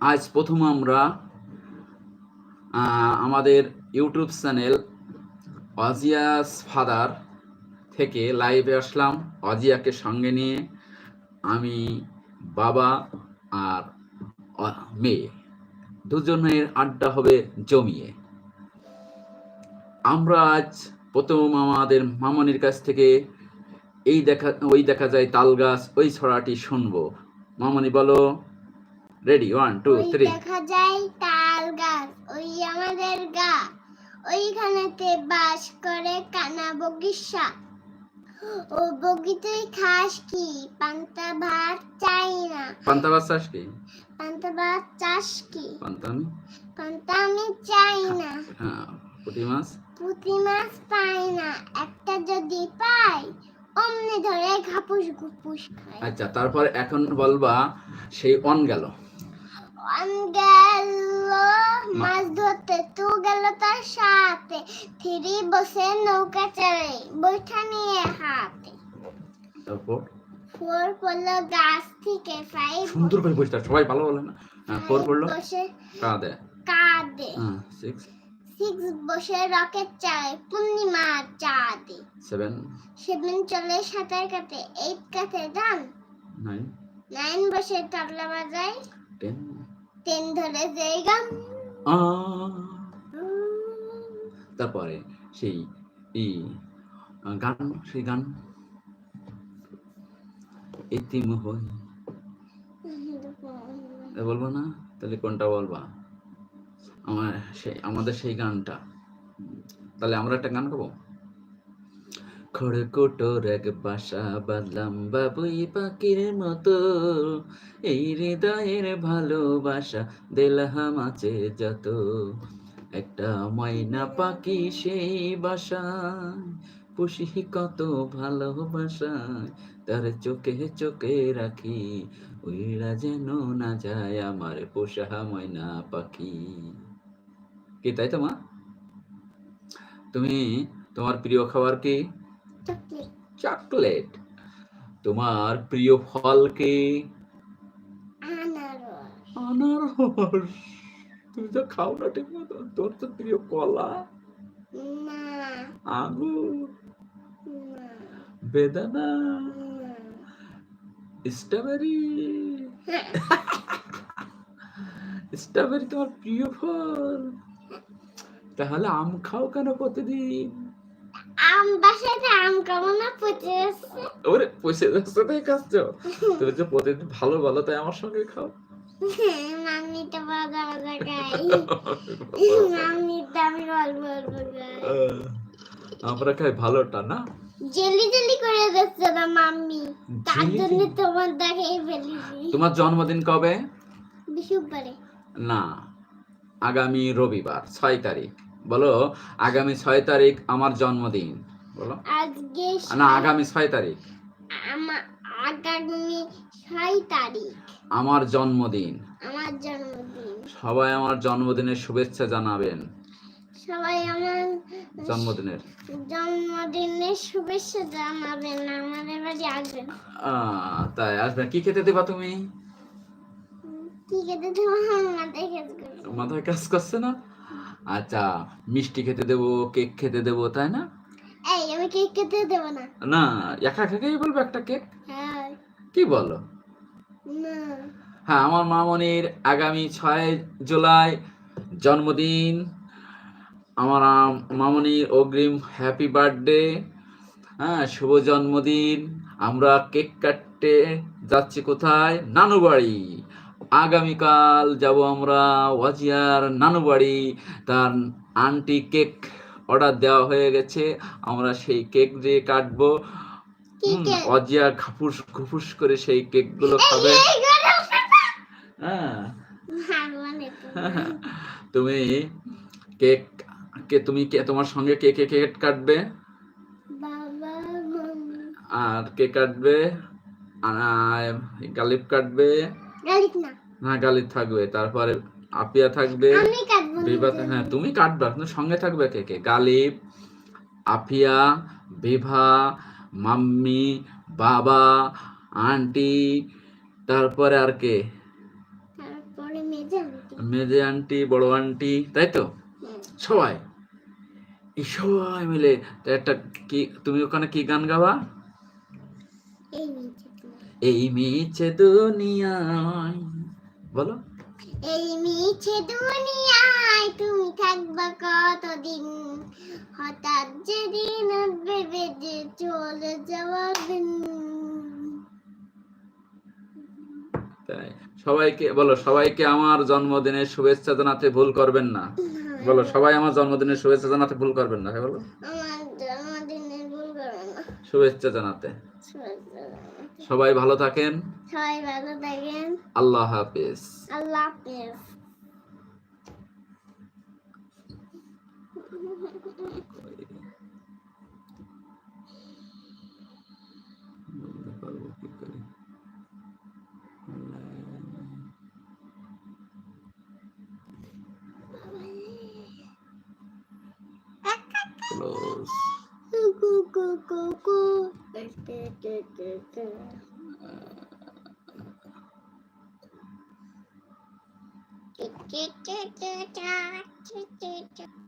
আজ প্রথম আমরা আমাদের ইউটিউব চ্যানেল অজিয়াস ফাদার থেকে লাইভে আসলাম। অজিয়াকে সঙ্গে নিয়ে আমি, বাবা আর মেয়ে। দুজনের আড্ডা হবে জমিয়ে। আমরা আজ প্রথম আমাদের মামনির কাছ থেকে এই দেখা, ওই দেখা যায় তাল গাছ, ওই ছড়াটি শুনব। মামনি, বলো। রেডি ওয়ান টু থ্রি দেখা যায় তাল গাছ ওই আমাদের গা। ওইখানেতে বাস করে কানা বগিসা ও বগি তুই খাস কি? পান্তা ভাত চাই না। পান্তা ভাত চাস কি? পান্তা ভাত চাস কি? পান্তা আমি? পান্তা আমি চাই না। হ্যাঁ পুঁটি মাছ? পুঁটি মাছ পাই না। একটা যদি পাই অমনি ধরে ঘাপুস ঘুপুস খাই আচ্ছা তারপর এখন বলবা সেই অন গেল। অন গেল মাছ ধরতে তু গেল তার সাথে থ্রি বসে নৌকা চড়ে বৈঠা নিয়ে হাতে তারপর ফোর পড়ল গাছ থেকে ফাইভ সুন্দর করে বসটা সবাই ভালো বলে না ফোর পড়ল বসে কাঁদে কাঁদে সিক্স সিক্স বসে রকেট চায় পূর্ণিমা চাঁদে সেভেন সেভেন চলে সাঁতার কাটে এইট কাটে গান নাইন নাইন বসে তবলা বাজায় টেন টেন ধরে যে গান তারপরে সেই, এই গান, সেই গান। এতিম হই। বলব না? তাহলে কোনটা বলবা? আমার সেই আমাদের সেই গানটা। তাহলে আমরা একটা গান গাবো খড়কুটোর এক বাসা বাঁধলাম বাবুই পাখির মতো। এই হৃদয়ের ভালোবাসা দেলহাম আছে যত। একটা ময়না পাখি সেই বাসায়, পুষি কত ভালোবাসায় তার চোখে চোখে রাখি। উইরা যেন না যায় আমার পোষা ময়না পাখি। কি তাই তো মা? তুমি, তোমার প্রিয় খাবার কি? চকলেট। তোমার প্রিয় ফল কি? আনারস। আনারস। তুমি তো খাও না ঠিক মতো তোর তো প্রিয় কলা। আঙুর। বেদানা। স্ট্রবেরি। স্ট্রবেরি তোমার প্রিয় ফল। তাহলে আম খাও কেন প্রতিদিন? আম বাসাতে আম খাব না পচে যাচ্ছে ওরে পয়সা যাচ্ছে তাই খাচ্ছ তুমি যে প্রতিদিন ভালো ভালো তাই আমার সঙ্গে খাও? মাম্মি তো বাগা বাগা খাই মাম্মি তো আমি অল্প অল্প আমরা খাই ভালোটা না? জেলি জেলি করে দিচ্ছে না মাম্মি। তার জন্য? তোমার দেখেই ফেলেছি। তোমার জন্মদিন কবে? বিশুবারে না আগামী রবিবার ছয় তারিখ। বলো আগামী ছয় তারিখ আমার জন্মদিন। বলো। আজকে না আগামী ছয় তারিখ। আগামী ছয় তারিখ। আমার জন্মদিন। আমার জন্মদিন। সবাই আমার জন্মদিনের শুভেচ্ছা জানাবেন। সবাই আমার জন্মদিনের। জন্মদিনের শুভেচ্ছা জানাবেন আমাদের বাড়ি আসবেন। তাই আসবে। কি খেতে দেবা তুমি? কি খেতে করবে মাথায় কাজ করছে না? আচ্ছা মিষ্টি খেতে দেবো কেক খেতে দেবো তাই না? এই আমি কেক খেতে দেবো না। না একা একাই বলব একটা কেক? হ্যাঁ। কি বলো? না। হ্যাঁ আমার মামনির আগামী ছয় জুলাই জন্মদিন। আমার মামনির অগ্রিম হ্যাপি বার্থডে হ্যাঁ শুভ জন্মদিন। আমরা কেক কাটতে যাচ্ছি কোথায়? নানু বাড়ি আগামীকাল যাব আমরা ওয়াজিয়ার নানু বাড়ি তার আন্টি কেক অর্ডার দেওয়া হয়ে গেছে। আমরা সেই কেক দিয়ে কাটবো? অজিয়া ঘাপুস ঘুপুস করে সেই কেকগুলো খাবে। হ্যাঁ। তুমি কেক কে তুমি কে তোমার সঙ্গে কে কে কেক কাটবে? আর কে কাটবে? আর গালিব কাটবে? না। হ্যাঁ গালিব থাকবে। তারপরে আপিয়া থাকবে। বিভা হ্যাঁ তুমি কাটবে। কিন্তু সঙ্গে থাকবে কে কে? গালিব আফিয়া বিভা মাম্মি বাবা আন্টি তারপরে আর কে? মেজে আন্টি। বড় আন্টি তাই তো? সবাই? এই সবাই মিলে একটা কি তুমি ওখানে কি গান গাবা? এই। এই মিছে দুনিয়ায়। বলো। এই মিছে দুনিয়ায় তুমি থাকবা কতদিন? হঠাৎ যেদিন ভেবে যে চলে যাওয়ার দিন। তাই। সবাইকে বলো সবাইকে আমার জন্মদিনের শুভেচ্ছা জানাতে ভুল করবেন না। বলো সবাই আমার জন্মদিনের শুভেচ্ছা জানাতে ভুল করবেন না হ্যাঁ বলো। আমার জন্মদিনে ভুল করো না। শুভেচ্ছা জানাতে। শুভেচ্ছা। জানাতে। সবাই ভালো থাকেন। সবাই ভালো থাকেন। আল্লাহ হাফেজ। আল্লাহ হাফেজ। পারব কি করে close Chit chit chit chit chit chit chit chit